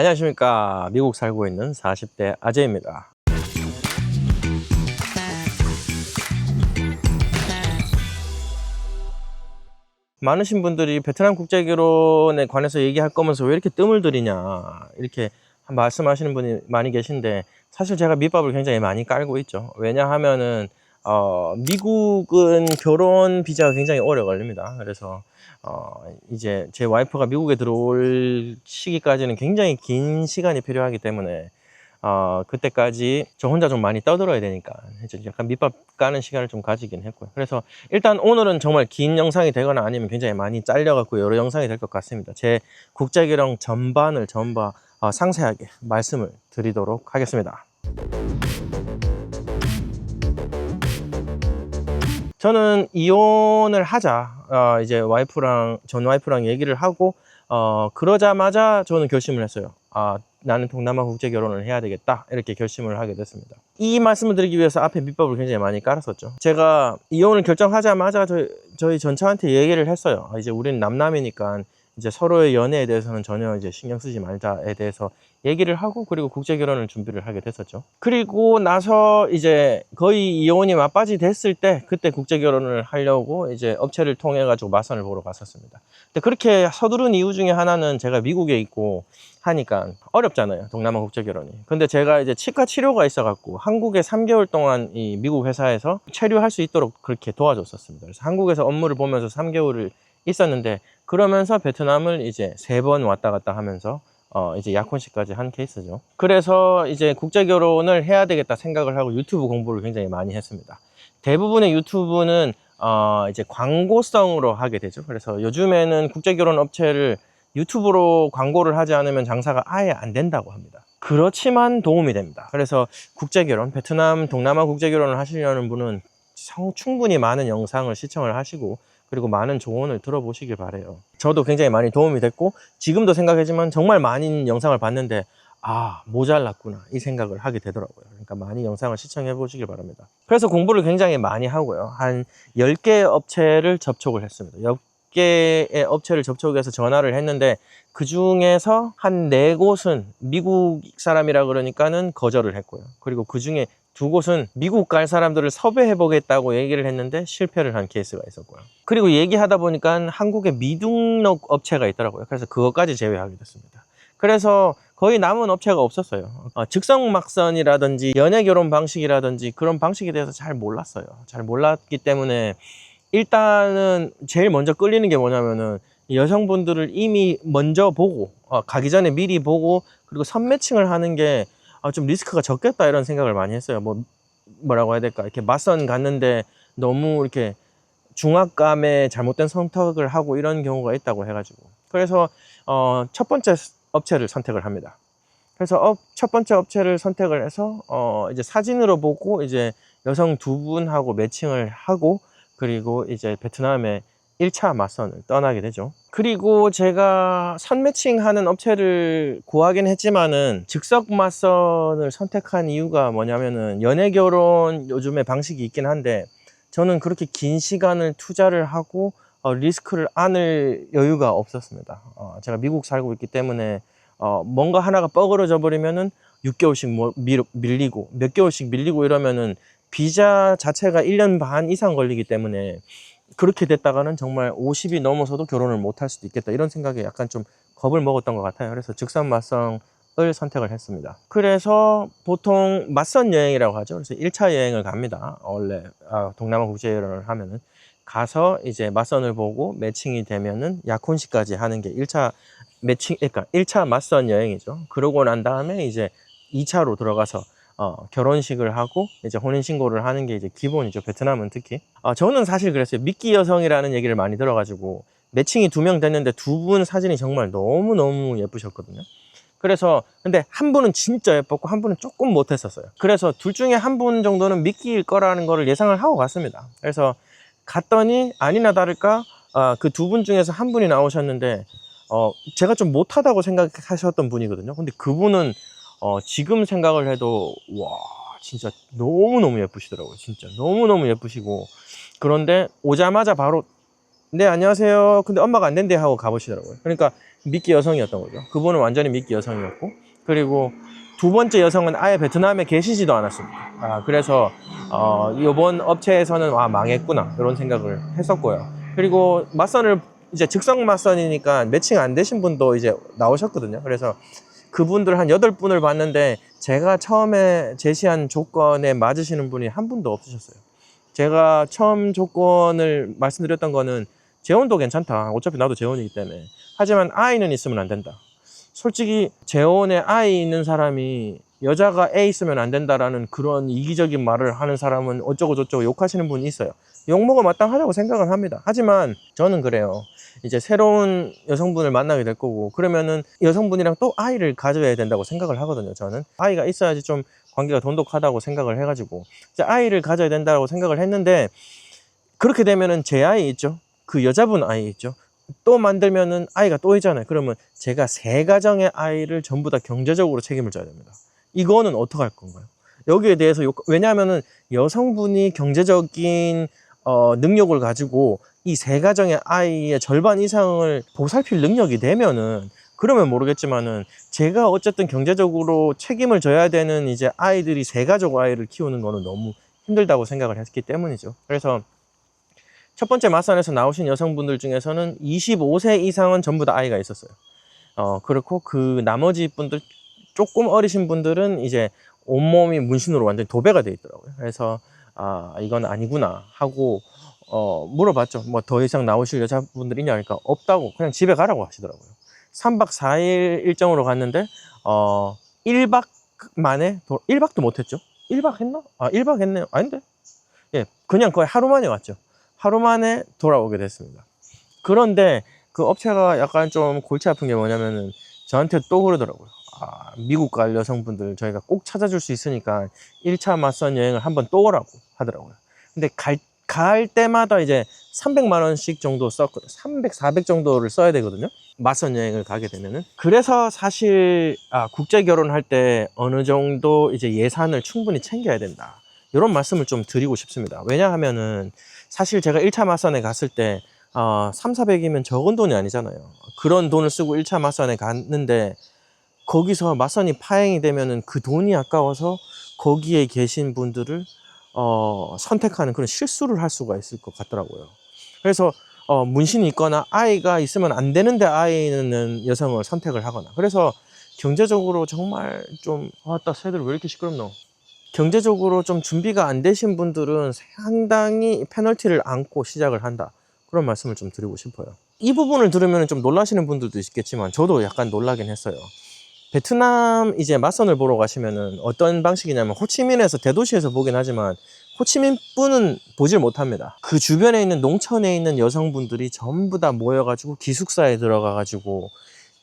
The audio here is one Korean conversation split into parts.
안녕하십니까. 미국 살고 있는 40대 아재입니다. 많으신 분들이 베트남 국제 결혼에 관해서 얘기할 거면서 왜 이렇게 뜸을 들이냐 이렇게 말씀하시는 분이 많이 계신데 사실 제가 밑밥을 굉장히 많이 깔고 있죠. 왜냐하면은 어, 미국은 결혼 비자가 굉장히 오래 걸립니다. 그래서 어, 이제 제 와이프가 미국에 들어올 시기까지는 굉장히 긴 시간이 필요하기 때문에 어, 그때까지 저 혼자 좀 많이 떠들어야 되니까 약간 밑밥 까는 시간을 좀 가지긴 했고요. 그래서 일단 오늘은 정말 긴 영상이 되거나 아니면 굉장히 많이 잘려갖고 여러 영상이 될 것 같습니다. 제 국제결혼 전반을 전부 어, 상세하게 말씀을 드리도록 하겠습니다. 저는 이혼을 하자 어, 이제 와이프랑 전 와이프랑 얘기를 하고 어, 그러자마자 저는 결심을 했어요. 아, 나는 동남아 국제 결혼을 해야 되겠다. 이렇게 결심을 하게 됐습니다. 이 말씀을 드리기 위해서 앞에 밑밥을 굉장히 많이 깔았었죠. 제가 이혼을 결정하자마자 저희, 저희 전처한테 얘기를 했어요. 아, 이제 우리는 남남이니까 이제 서로의 연애에 대해서는 전혀 이제 신경 쓰지 말자에 대해서 얘기를 하고 그리고 국제 결혼을 준비를 하게 됐었죠. 그리고 나서 이제 거의 이혼이 맞바지 됐을 때 그때 국제 결혼을 하려고 이제 업체를 통해 가지고 맞선을 보러 갔었습니다. 근데 그렇게 서두른 이유 중에 하나는 제가 미국에 있고 하니까 어렵잖아요. 동남아 국제 결혼이. 근데 제가 이제 치과 치료가 있어 갖고 한국에 3개월 동안 이 미국 회사에서 체류할 수 있도록 그렇게 도와줬었습니다. 그래서 한국에서 업무를 보면서 3개월을 있었는데 그러면서 베트남을 이제 세 번 왔다 갔다 하면서 어 이제 약혼식까지 한 케이스죠. 그래서 이제 국제 결혼을 해야 되겠다 생각을 하고 유튜브 공부를 굉장히 많이 했습니다. 대부분의 유튜브는 어 이제 광고성으로 하게 되죠. 그래서 요즘에는 국제 결혼 업체를 유튜브로 광고를 하지 않으면 장사가 아예 안 된다고 합니다. 그렇지만 도움이 됩니다. 그래서 국제 결혼, 베트남, 동남아 국제 결혼을 하시려는 분은 성- 충분히 많은 영상을 시청을 하시고 그리고 많은 조언을 들어보시길 바래요. 저도 굉장히 많이 도움이 됐고 지금도 생각하지만 정말 많은 영상을 봤는데 아 모자랐구나 이 생각을 하게 되더라고요. 그러니까 많이 영상을 시청해 보시길 바랍니다. 그래서 공부를 굉장히 많이 하고요. 한 10개 업체를 접촉을 했습니다. 10개의 업체를 접촉해서 전화를 했는데 그 중에서 한네 곳은 미국 사람이라 그러니까는 거절을 했고요. 그리고 그 중에 두 곳은 미국 갈 사람들을 섭외해 보겠다고 얘기를 했는데 실패를 한 케이스가 있었고요. 그리고 얘기하다 보니까 한국에 미등록 업체가 있더라고요. 그래서 그것까지 제외하게 됐습니다. 그래서 거의 남은 업체가 없었어요. 어, 즉석막선이라든지 연애 결혼 방식이라든지 그런 방식에 대해서 잘 몰랐어요. 잘 몰랐기 때문에 일단은 제일 먼저 끌리는 게 뭐냐면은 여성분들을 이미 먼저 보고 어, 가기 전에 미리 보고 그리고 선매칭을 하는 게 아, 좀 리스크가 적겠다 이런 생각을 많이 했어요. 뭐 뭐라고 해야 될까 이렇게 맞선 갔는데 너무 이렇게 중압감에 잘못된 선택을 하고 이런 경우가 있다고 해가지고 그래서 어, 첫 번째 업체를 선택을 합니다. 그래서 업, 첫 번째 업체를 선택을 해서 어, 이제 사진으로 보고 이제 여성 두 분하고 매칭을 하고 그리고 이제 베트남에 1차 맞선을 떠나게 되죠. 그리고 제가 선 매칭하는 업체를 구하긴 했지만은 즉석 맞선을 선택한 이유가 뭐냐면은 연애 결혼 요즘에 방식이 있긴 한데 저는 그렇게 긴 시간을 투자를 하고 어, 리스크를 안을 여유가 없었습니다. 어, 제가 미국 살고 있기 때문에 어, 뭔가 하나가 뻐그러져 버리면은 6개월씩 뭐 밀, 밀리고 몇 개월씩 밀리고 이러면은 비자 자체가 1년 반 이상 걸리기 때문에 그렇게 됐다가는 정말 50이 넘어서도 결혼을 못할 수도 있겠다 이런 생각에 약간 좀 겁을 먹었던 것 같아요. 그래서 즉선 맞성을 선택을 했습니다. 그래서 보통 맞선 여행이라고 하죠. 그래서 1차 여행을 갑니다. 원래 아, 동남아 국제 여행을 하면은 가서 이제 맞선을 보고 매칭이 되면은 약혼식까지 하는 게 1차 매칭 그러니까 1차 맞선 여행이죠. 그러고 난 다음에 이제 2차로 들어가서 어, 결혼식을 하고 이제 혼인 신고를 하는 게 이제 기본이죠. 베트남은 특히. 어, 저는 사실 그랬어요. 미끼 여성이라는 얘기를 많이 들어가지고 매칭이 두 명 됐는데 두 분 사진이 정말 너무 너무 예쁘셨거든요. 그래서 근데 한 분은 진짜 예뻤고 한 분은 조금 못했었어요. 그래서 둘 중에 한 분 정도는 미끼일 거라는 거를 예상을 하고 갔습니다. 그래서 갔더니 아니나 다를까 어, 그두 분 중에서 한 분이 나오셨는데 어, 제가 좀 못하다고 생각하셨던 분이거든요. 근데 그분은 어, 지금 생각을 해도, 와, 진짜 너무너무 예쁘시더라고요. 진짜. 너무너무 예쁘시고. 그런데 오자마자 바로 네 안녕하세요. 근데 엄마가 안 된대 하고 가보시더라고요. 그러니까 미끼 여성이었던 거죠. 그분은 완전히 미끼 여성이었고 그리고 두 번째 여성은 아예 베트남에 계시지도 않았습니다. 아, 그래서 어, 이번 업체에서는 아 망했구나 이런 생각을 했었고요. 그리고 맞선을 이제 즉석 맞선이니까 매칭 안 되신 분도 이제 나오셨거든요. 그래서 그분들 한 여덟 분을 봤는데 제가 처음에 제시한 조건에 맞으시는 분이 한 분도 없으셨어요. 제가 처음 조건을 말씀드렸던 거는 재혼도 괜찮다. 어차피 나도 재혼이기 때문에. 하지만 아이는 있으면 안 된다. 솔직히 재혼에 아이 있는 사람이 여자가 애 있으면 안 된다라는 그런 이기적인 말을 하는 사람은 어쩌고 저쩌고 욕하시는 분이 있어요. 욕먹어 마땅하다고 생각을 합니다. 하지만 저는 그래요. 이제 새로운 여성분을 만나게 될 거고 그러면은 여성분이랑 또 아이를 가져야 된다고 생각을 하거든요. 저는 아이가 있어야지 좀 관계가 돈독하다고 생각을 해가지고 이제 아이를 가져야 된다고 생각을 했는데 그렇게 되면은 제 아이 있죠. 그 여자분 아이 있죠. 또 만들면은 아이가 또 있잖아요. 그러면 제가 세 가정의 아이를 전부 다 경제적으로 책임을 져야 됩니다. 이거는 어떻게 할 건가요? 여기에 대해서 욕, 왜냐하면은 여성분이 경제적인 어, 능력을 가지고 이 세 가정의 아이의 절반 이상을 보살필 능력이 되면은 그러면 모르겠지만은 제가 어쨌든 경제적으로 책임을 져야 되는 이제 아이들이 세 가족 아이를 키우는 거는 너무 힘들다고 생각을 했기 때문이죠. 그래서 첫 번째 맞선에서 나오신 여성분들 중에서는 25세 이상은 전부 다 아이가 있었어요. 어, 그렇고 그 나머지 분들 조금 어리신 분들은 이제 온몸이 문신으로 완전히 도배가 돼 있더라고요. 그래서 아, 이건 아니구나 하고 어, 물어봤죠. 뭐 더 이상 나오실 여자분들 있냐 하니까 없다고 그냥 집에 가라고 하시더라고요. 3박 4일 일정으로 갔는데 어, 1박 만에 도, 1박도 못 했죠. 1박 했나? 아, 1박 했네요. 아닌데? 예, 그냥 거의 하루 만에 왔죠. 하루 만에 돌아오게 됐습니다. 그런데 그 업체가 약간 좀 골치 아픈 게 뭐냐면은 저한테 또 그러더라고요. 아, 미국 갈 여성분들 저희가 꼭 찾아줄 수 있으니까 1차 맞선 여행을 한번 또 오라고 하더라고요. 근데 갈, 갈 때마다 이제 300만 원씩 정도 썼거든요. 300, 400 정도를 써야 되거든요. 맞선 여행을 가게 되면은. 그래서 사실 아, 국제 결혼할 때 어느 정도 이제 예산을 충분히 챙겨야 된다. 이런 말씀을 좀 드리고 싶습니다. 왜냐하면은 사실 제가 1차 맞선에 갔을 때 어, 3, 400이면 적은 돈이 아니잖아요. 그런 돈을 쓰고 1차 맞선에 갔는데 거기서 맞선이 파행이 되면은 그 돈이 아까워서 거기에 계신 분들을 어, 선택하는 그런 실수를 할 수가 있을 것 같더라고요. 그래서 어, 문신이 있거나 아이가 있으면 안 되는데 아이 있는 여성을 선택을 하거나 그래서 경제적으로 정말 좀 아따 새들 왜 이렇게 시끄럽노? 경제적으로 좀 준비가 안 되신 분들은 상당히 페널티를 안고 시작을 한다. 그런 말씀을 좀 드리고 싶어요. 이 부분을 들으면 좀 놀라시는 분들도 있겠지만 저도 약간 놀라긴 했어요. 베트남 이제 맞선을 보러 가시면은 어떤 방식이냐면 호치민에서 대도시에서 보긴 하지만 호치민 뿐은 보질 못합니다. 그 주변에 있는 농촌에 있는 여성분들이 전부 다 모여가지고 기숙사에 들어가가지고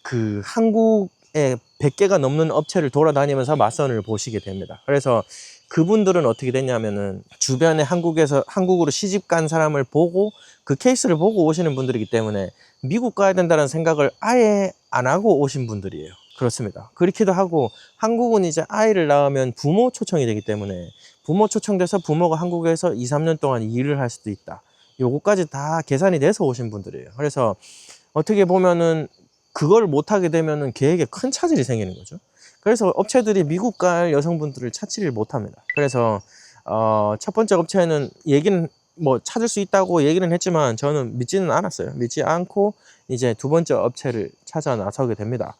그 한국의 100개가 넘는 업체를 돌아다니면서 맞선을 보시게 됩니다. 그래서 그분들은 어떻게 됐냐면은 주변에 한국에서 한국으로 시집 간 사람을 보고 그 케이스를 보고 오시는 분들이기 때문에 미국 가야 된다는 생각을 아예 안 하고 오신 분들이에요. 그렇습니다. 그렇기도 하고 한국은 이제 아이를 낳으면 부모 초청이 되기 때문에 부모 초청돼서 부모가 한국에서 2, 3년 동안 일을 할 수도 있다. 요거까지 다 계산이 돼서 오신 분들이에요. 그래서 어떻게 보면은 그걸 못하게 되면은 계획에 큰 차질이 생기는 거죠. 그래서 업체들이 미국 갈 여성분들을 찾지를 못합니다. 그래서 어, 첫 번째 업체는 얘기는 뭐 찾을 수 있다고 얘기는 했지만 저는 믿지는 않았어요. 믿지 않고 이제 두 번째 업체를 찾아 나서게 됩니다.